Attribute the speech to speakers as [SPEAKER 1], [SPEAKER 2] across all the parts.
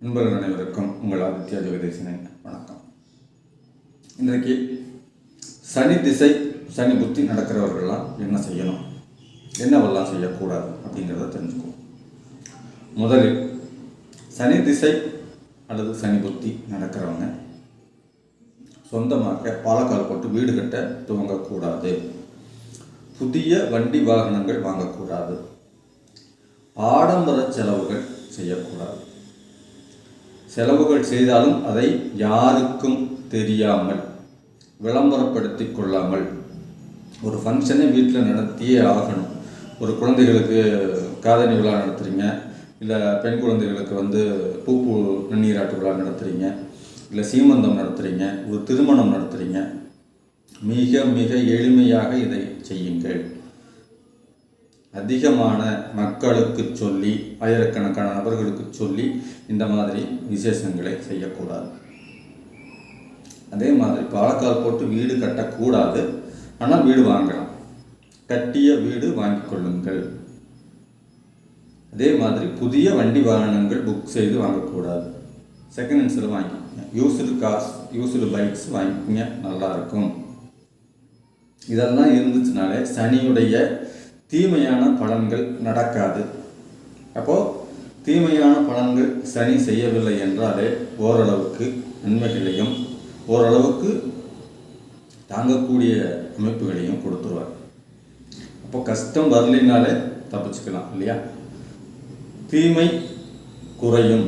[SPEAKER 1] நண்பர்கள் அனைவருக்கும் உங்கள் ஆதித்யா ஜெகதீசனின் வணக்கம். இன்றைக்கு சனி திசை சனி புத்தி நடக்கிறவர்கள்லாம் என்ன செய்யணும்? என்னவெல்லாம் செய்யக்கூடாது அப்படிங்கிறத தெரிஞ்சுக்குவோம். முதலில் சனி திசை அல்லது சனி புத்தி நடக்கிறவங்க சொந்தமாக பாலக்கால் போட்டு வீடு கட்ட துவங்கக்கூடாது. புதிய வண்டி வாகனங்கள் வாங்கக்கூடாது. ஆடம்பர செலவுகள் செய்யக்கூடாது. செலவுகள் செய்தாலும் அதை யாருக்கும் தெரியாமல் விளம்பரப்படுத்தி கொள்ளாமல் ஒரு ஃபங்க்ஷனை வீட்டில் நடத்தியே ஆகணும். ஒரு குழந்தைகளுக்கு காதணி விழா நடத்துகிறீங்க இல்லை பெண் குழந்தைகளுக்கு வந்து பூப்பு நன்னீராட்டு விழா நடத்துகிறீங்க இல்லை சீமந்தம் நடத்துகிறீங்க ஒரு திருமணம் நடத்துகிறீங்க மிக மிக எளிமையாக இதை செய்யுங்கள். அதிகமான மக்களுக்கு சொல்லி ஆயிரக்கணக்கான நபர்களுக்கு சொல்லி இந்த மாதிரி விசேஷங்களை செய்யக்கூடாது. அதே மாதிரி பாலக்கால் போட்டு வீடு கட்டக்கூடாது. ஆனால் வீடு வாங்கலாம். கட்டிய வீடு வாங்கி கொள்ளுங்கள். அதே மாதிரி புதிய வண்டி வாகனங்கள் புக் செய்து வாங்கக்கூடாது. செகண்ட் ஹேண்ட்ஸில் வாங்கிக்கோங்க. யூஸ்டு கார்ஸ் யூஸ்டு பைக்ஸ் வாங்கிக்கோங்க. நல்லாயிருக்கும் இதெல்லாம் இருந்துச்சுனாலே சனியுடைய தீமையான பலன்கள் நடக்காது. அப்போது தீமையான பலன்கள் சனி செய்யவில்லை என்றாலே ஓரளவுக்கு நன்மைகளையும் ஓரளவுக்கு தாங்கக்கூடிய அமைப்புகளையும் கொடுத்துருவார். அப்போ கஷ்டம் வரலினாலே தப்பிச்சுக்கலாம் இல்லையா? தீமை குறையும்.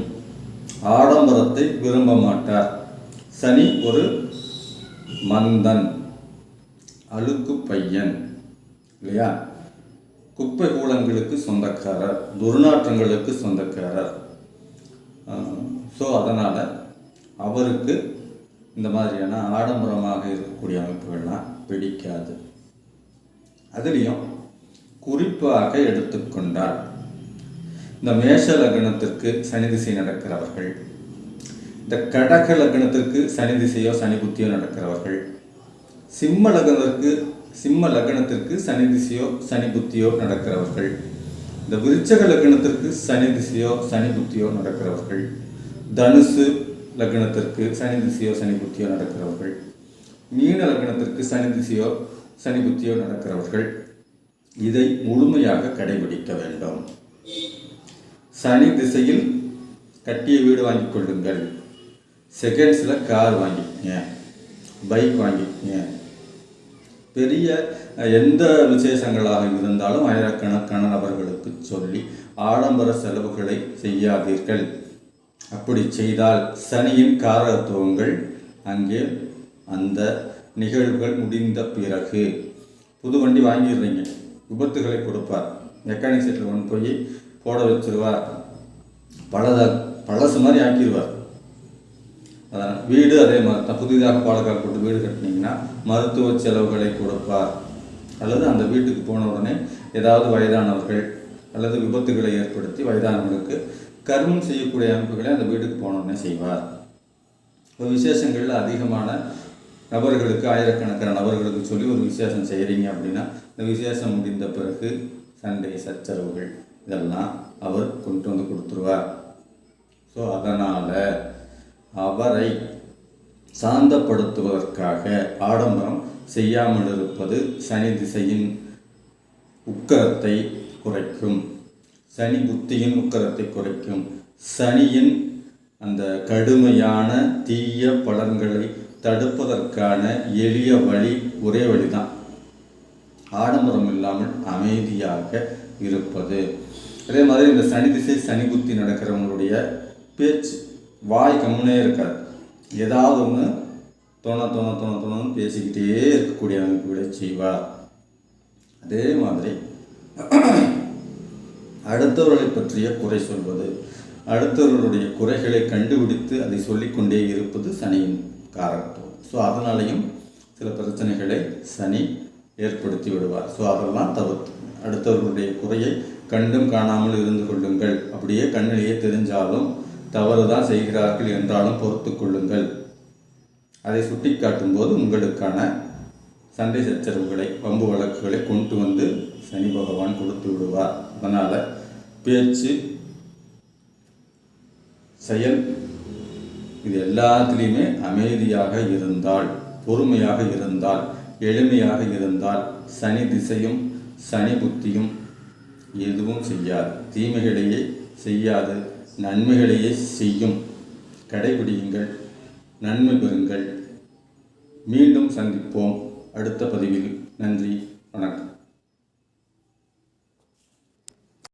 [SPEAKER 1] ஆடம்பரத்தை விரும்ப மாட்டார். சனி ஒரு மந்தன் அழுக்கு பையன் இல்லையா? குப்பை கூலங்களுக்கு சொந்தக்காரர் துர்நாற்றங்களுக்கு சொந்தக்காரர். ஸோ அதனால் அவருக்கு இந்த மாதிரியான ஆடம்பரமாக இருக்கக்கூடிய அமைப்புகள்லாம் பிடிக்காது. அதுலேயும் குறிப்பாக எடுத்துக்கொண்டால் இந்த மேஷ லக்னத்திற்கு சனி திசை நடக்கிறவர்கள் இந்த கடக லக்னத்திற்கு சனி திசையோ சனி புத்தியோ நடக்கிறவர்கள் சிம்ம லக்னத்திற்கு சிம்ம லக்னத்திற்கு சனி திசையோ சனி புத்தியோ நடக்கிறவர்கள். இந்த விருச்சக லக்னத்திற்கு சனி திசையோ சனி புத்தியோ நடக்கிறவர்கள். தனுசு லக்னத்திற்கு சனி திசையோ சனி புத்தியோ நடக்கிறவர்கள். மீன லக்னத்திற்கு சனி திசையோ சனி புத்தியோ நடக்கிறவர்கள். இதை முழுமையாக கடைபிடிக்க வேண்டும். சனி திசையில் கட்டிய வீடு வாங்கி கொள்ளுங்கள். செகண்ட்ஸில் கார் வாங்கிக்கங்க. பைக் வாங்கிக்கங்க. பெரிய எந்த விசேஷங்களாக இருந்தாலும் ஆயிரக்கணக்கான நபர்களுக்கு சொல்லி ஆடம்பர செலவுகளை செய்யாதீர்கள். அப்படி செய்தால் சனியின் காரகத்துவங்கள் அங்கே அந்த நிகழ்வுகள் முடிந்த பிறகு. புது வண்டி வாங்கிடுறீங்க. விபத்துகளை கொடுப்பார். மெக்கானிக் செட்டில் கொண்டு போய் போட வச்சிருவார். பழத பழசு மாதிரி ஆக்கிடுவார் அதனால் வீடு அதே மாதிரி தான். புதிதாக பாலக்கால் போட்டு வீடு கட்டினீங்கன்னா மருத்துவ செலவுகளை கொடுப்பார். அல்லது அந்த வீட்டுக்கு போன உடனே ஏதாவது வயதானவர்கள் அல்லது விபத்துகளை ஏற்படுத்தி வயதானவர்களுக்கு கர்மம் செய்யக்கூடிய அமைப்புகளை அந்த வீட்டுக்கு போன உடனே செய்வார். இப்போ விசேஷங்களில் அதிகமான நபர்களுக்கு ஆயிரக்கணக்கான நபர்களுக்கு சொல்லி ஒரு விசேஷம் செய்கிறீங்க அப்படின்னா இந்த விசேஷம் முடிந்த பிறகு சண்டை சச்சரவுகள் இதெல்லாம் அவர் கொண்டு வந்து கொடுத்துருவார். ஸோ அதனால் அவரை சாந்தப்படுத்துவதற்காக ஆடம்பரம் செய்யாமல் இருப்பது சனி திசையின் உக்கரத்தை குறைக்கும். சனி புத்தியின் உக்கரத்தை குறைக்கும். சனியின் அந்த கடுமையான தீய பலன்களை தடுப்பதற்கான எளிய வழி ஒரே வழிதான். ஆடம்பரம் இல்லாமல் அமைதியாக இருப்பது. அதே மாதிரி இந்த சனி திசை சனி புத்தி நடக்கிறவங்களுடைய பேச்சு வாய் கம்முனே இருக்காது. ஏதாவது ஒன்று தோண தோண தோண தோணுன்னு பேசிக்கிட்டே இருக்கக்கூடிய அமைப்புகளை செய்வார் அதே மாதிரி அடுத்தவர்களை பற்றிய குறை சொல்வது அடுத்தவர்களுடைய குறைகளை கண்டுபிடித்து அதை சொல்லிக்கொண்டே இருப்பது சனியின் காரணத்துவம் ஸோ அதனாலையும் சில பிரச்சனைகளை சனி ஏற்படுத்தி விடுவார். ஸோ அதெல்லாம் தவிர்த்து அடுத்தவர்களுடைய குறையை கண்டும் காணாமல் இருந்து கொள்ளுங்கள். அப்படியே கண்ணிலேயே தெரிஞ்சாலும் தவறு தான் செய்கிறார்கள் என்றாலும் பொறுத்து கொள்ளுங்கள். அதை சுட்டிக்காட்டும் போது உங்களுக்கான சண்டை சச்சரவுகளை வம்பு வழக்குகளை கொண்டு வந்து சனி பகவான் கொடுத்து விடுவார். அதனால் பேச்சு செயல் இது எல்லாத்துலேயுமே அமைதியாக இருந்தால் பொறுமையாக இருந்தால் எளிமையாக இருந்தால் சனி திசையும் சனி புத்தியும் எதுவும் செய்யாது. தீமைகளையே செய்யாது. நன்மைகளையே செய்யும். கடைபிடியுங்கள். நன்மை பெறுங்கள். மீண்டும் சந்திப்போம். அடுத்த பதிவில். நன்றி. வணக்கம்.